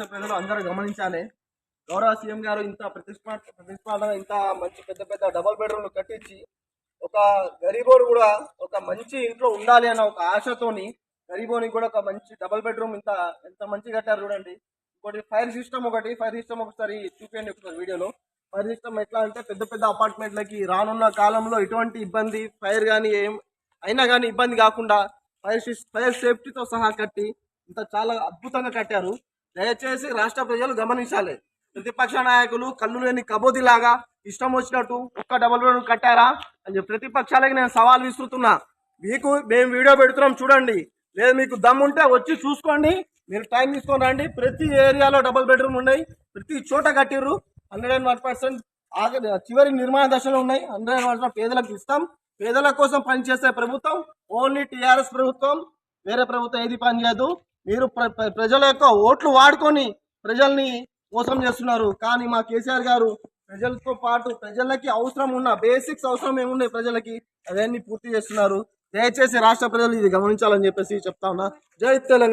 రాష్ట్ర ప్రజలు అందరూ గమనించాలి. గౌరవ సీఎం గారు ఇంత ప్రతిష్ఠా ప్రతిష్టాన ఇంత మంచి పెద్ద పెద్ద డబల్ బెడ్రూమ్లు కట్టించి ఒక గరీబోడు కూడా ఒక మంచి ఇంట్లో ఉండాలి అన్న ఒక ఆశతోని గరీబోనికి కూడా ఒక మంచి డబుల్ బెడ్రూమ్ ఇంత ఎంత మంచి కట్టారు చూడండి. ఇంకోటి ఫైర్ సిస్టమ్ ఒకటి ఫైర్ సిస్టమ్ ఒకసారి చూపించండి ఒకసారి వీడియోలో. ఫైర్ సిస్టమ్ ఎట్లా అంటే పెద్ద పెద్ద అపార్ట్మెంట్లకి రానున్న కాలంలో ఎటువంటి ఇబ్బంది ఫైర్ కానీ ఏం అయినా కానీ ఇబ్బంది కాకుండా ఫైర్ ఫైర్ సేఫ్టీతో సహా కట్టి ఇంత చాలా అద్భుతంగా కట్టారు. దయచేసి రాష్ట్ర ప్రజలు గమనించాలి. ప్రతిపక్ష నాయకులు కళ్ళు లేని కబోదిలాగా ఇష్టం వచ్చినట్టు ఒక్క డబల్ బెడ్రూమ్ కట్టారా అని చెప్పి ప్రతిపక్షాలకి నేను సవాల్ విసురుతున్నా. మీకు మేము వీడియో పెడుతున్నాం చూడండి. లేదు మీకు దమ్ముంటే ఉంటే వచ్చి చూసుకోండి. మీరు టైం తీసుకొని రండి. ప్రతి ఏరియాలో డబుల్ బెడ్రూమ్ ఉన్నాయి. ప్రతి చోట కట్టిర్రు. హండ్రెడ్ అండ్ వన్ పర్సెంట్ చివరి నిర్మాణ దశలో ఉన్నాయి. హండ్రెడ్ అండ్ వన్ పేదలకు ఇస్తాం. పేదల కోసం పనిచేసే ప్రభుత్వం. ఓన్లీ టీఆర్ఎస్ ప్రభుత్వం. వేరే ప్రభుత్వం ఏది పనిచేయదు. మీరు ప్ర- ప్రజల యొక్క ఓట్లు వాడుకొని ప్రజల్ని మోసం చేస్తున్నారు. కానీ మా కేసీఆర్ గారు ప్రజలతో పాటు ప్రజలకి అవసరం ఉన్న బేసిక్స్ అవసరం ఏమున్నాయి ప్రజలకి అవన్నీ పూర్తి చేస్తున్నారు. దయచేసి రాష్ట్ర ప్రజలు ఇది గమనించాలని చెప్పేసి చెప్తా ఉన్నా. జై తెలంగాణ.